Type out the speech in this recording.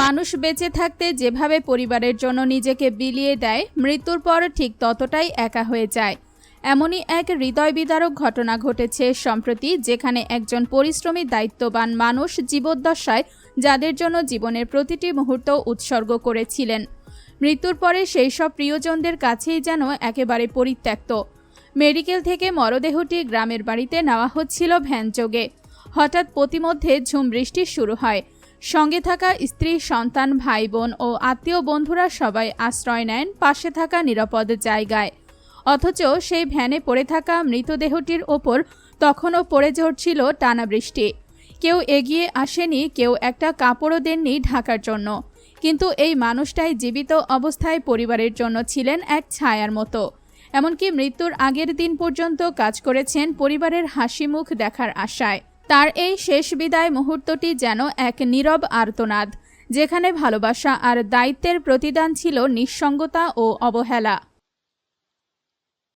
মানুষ বেঁচে থাকতে যেভাবে পরিবারের জন্য নিজেকে বিলিয়ে দেয়, মৃত্যুর পর ঠিক ততটাই একা হয়ে যায়। এমনই এক হৃদয় বিদারক ঘটনা ঘটেছে সম্প্রতি যেখানে একজন পরিশ্রমী, দায়িত্ববান মানুষ জীবদ্দশায় যাদের জন্য জীবনের প্রতিটি মুহূর্ত উৎসর্গ করেছিলেন। মৃত্যুর পরে সেই সব প্রিয়জনদের কাছেই যেন একেবারে পরিত্যক্ত। মেডিকেল থেকে মরদেহটি গ্রামের বাড়িতে নেওয়া হচ্ছিল ভ্যানযোগে। হঠাৎ প্রতিমধ্যে ঝুম বৃষ্টি শুরু হয়। সঙ্গে থাকা স্ত্রী, সন্তান ভাই বোন ও আত্মীয় বন্ধুরা সবাই আশ্রয় নেন পাশে থাকা নিরাপদ জায়গায়। অথচ সেই ভ্যানে পড়ে থাকা মৃতদেহটির ওপর তখনও পড়ে ঝরছিল টানা বৃষ্টি। কেউ এগিয়ে আসেনি, কেউ একটা কাপড়ও দেননি ঢাকার জন্য। কিন্তু এই মানুষটাই জীবিত অবস্থায় পরিবারের জন্য ছিলেন এক ছায়ার মতো। এমনকি মৃত্যুর আগের দিন পর্যন্ত কাজ করেছেন পরিবারের হাসি মুখ দেখার আশায়। তার এই শেষ বিদায় মুহূর্তটি যেন এক নীরব আর্তনাদ, যেখানে ভালোবাসা আর দায়িত্বের প্রতিদান ছিল নিঃসঙ্গতা ও অবহেলা।